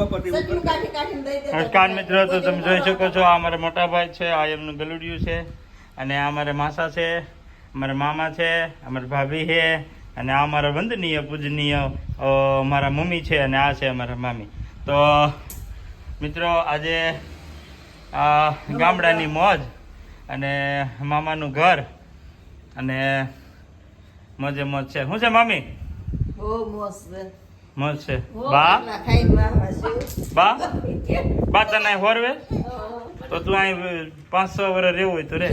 નમસ્કાર મિત્રો તો તમે જોઈ શકો છો આ અમારા મોટા ભાઈ છે આ એમનું ગલુડિયું છે અને આ અમારા માસા છે અમારા મામા છે અમારા ભાભી છે અને આ અમારા વંદનીય પૂજનીય અમારા મમ્મી છે અને આ છે અમારા મામી. તો મિત્રો આજે આ ગામડાની મોજ અને મામાનું ઘર અને મોજે મોજ છે. શું છે મામી? બહુ મોજ છે બહુ બા. બા? બા તને હોરવે તો તું અહીં પાંચ છ વર્ષ રહેવું હોય તો રે.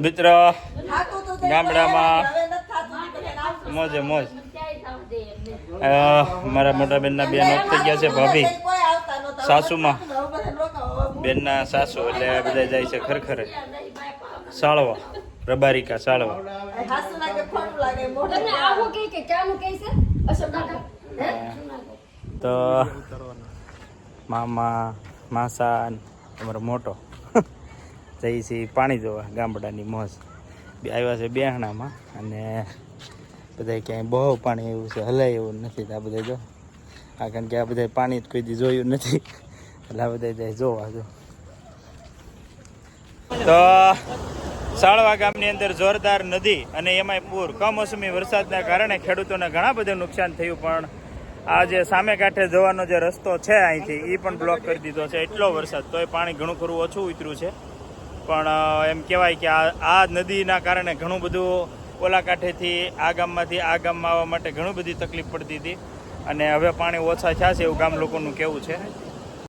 મિત્રો થાતું તો તે ગામડામાં. મોજે મોજ. મારા મોટા બેનના બે નોક થઈ ગયા છે ભાભી. સાસુમાં. બેનના સાસુ એટલે બધા જાય છે ખરખરે. સાળવા. રબારિકા સાળવા? તો મામા માસા અમારો મોટો. જઈ છે પાણી જોવા ગામડાની મોજ. બે આવ્યા છે બેહણામાં અને બધા ક્યાંય બહુ પાણી એવું છે હલાય એવું નથી આ બધા જો. આ કારણ કે આ બધા પાણી કોઈ દી જોયું નથી. એટલે આ બધા જાય જોવા જો. તો સાળવા ગામની અંદર જોરદાર નદી અને એમાંય પૂર. કમોસમી વરસાદના કારણે ખેડૂતોને ઘણા બધા નુકસાન થયું, પણ આ જે સામે કાંઠે જવાનો જે રસ્તો છે અહીંથી એ પણ બ્લોક કરી દીધો છે. એટલો વરસાદ, તોય પાણી ઘણું ખરું ઓછું ઉતર્યું છે. પણ એમ કહેવાય કે આ આ નદીના કારણે ઘણું બધું ઓલા કાંઠેથી આ ગામમાંથી આ ગામમાં આવવા માટે ઘણી બધી તકલીફ પડતી હતી. અને હવે પાણી ઓછા થયા છે એવું ગામ લોકોનું કહેવું છે.